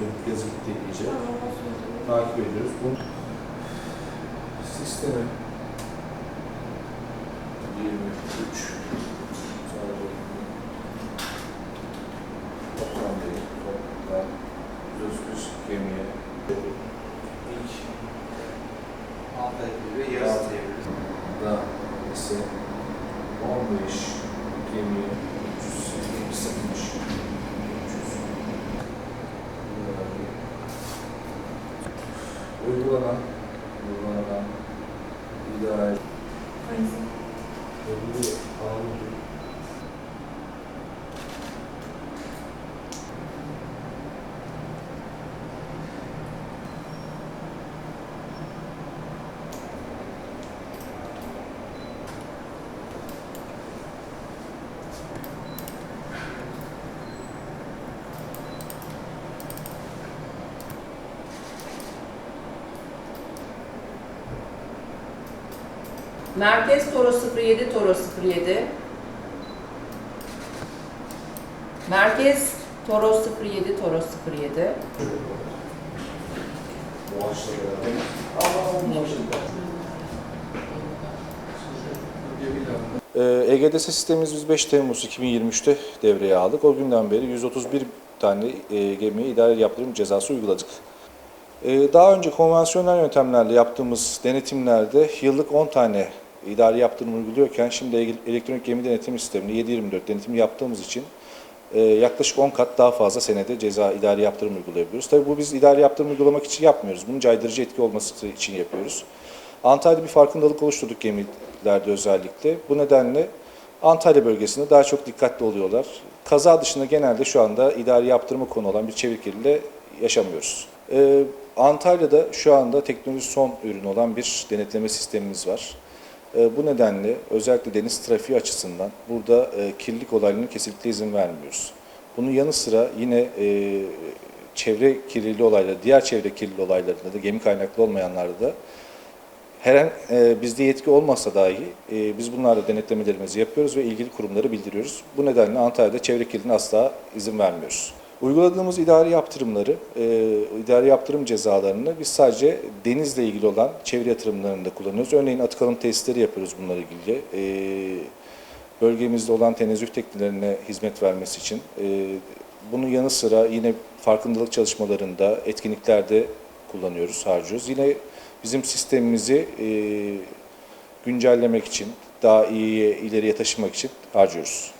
Dönüp yazı bitti iyice. Tamam olsun. Takip ediyoruz. Bu sistemi 23 sadece toplam değil. Toplam 130 gemiye ilk Altı ve diyebiliriz. da ise 15 gemi Uygulanan, uygulanan idare Hangisi? Merkez Toro 07 Toro 07. Merkez Toro 07 Toro 07. Boğaçla beraber. Ama o Ee, EGDS sistemimiz biz 5 Temmuz 2023'te devreye aldık. O günden beri 131 tane e, gemiye idari yaptırım cezası uyguladık. Ee, Daha önce konvansiyonel yöntemlerle yaptığımız denetimlerde yıllık 10 tane idari yaptırım uyguluyorken şimdi ele- elektronik gemi denetim sisteminde 7-24 denetim yaptığımız için e, yaklaşık 10 kat daha fazla senede ceza idari yaptırım uygulayabiliyoruz. Tabii bu biz idari yaptırım uygulamak için yapmıyoruz. Bunun caydırıcı etki olması için yapıyoruz. Antalya'da bir farkındalık oluşturduk gemilerde özellikle. Bu nedenle Antalya bölgesinde daha çok dikkatli oluyorlar. Kaza dışında genelde şu anda idari yaptırma konu olan bir çevik kirliliği yaşamıyoruz. Ee, Antalya'da şu anda teknoloji son ürün olan bir denetleme sistemimiz var. Ee, bu nedenle özellikle deniz trafiği açısından burada e, kirlilik olaylarına kesinlikle izin vermiyoruz. Bunun yanı sıra yine e, çevre kirliliği olayları, diğer çevre kirliliği olaylarında da gemi kaynaklı olmayanlarda da her an e, bizde yetki olmasa dahi biz bunlarla denetlemelerimizi yapıyoruz ve ilgili kurumları bildiriyoruz. Bu nedenle Antalya'da çevre kirliliğine asla izin vermiyoruz. Uyguladığımız idari yaptırımları, e, idari yaptırım cezalarını biz sadece denizle ilgili olan çevre yatırımlarında kullanıyoruz. Örneğin atık alım testleri yapıyoruz bunlarla ilgili. E, bölgemizde olan tenezzüh teknelerine hizmet vermesi için. E, bunun yanı sıra yine farkındalık çalışmalarında, etkinliklerde kullanıyoruz, harcıyoruz. Yine bizim sistemimizi e, güncellemek için, daha iyiye, ileriye taşımak için harcıyoruz.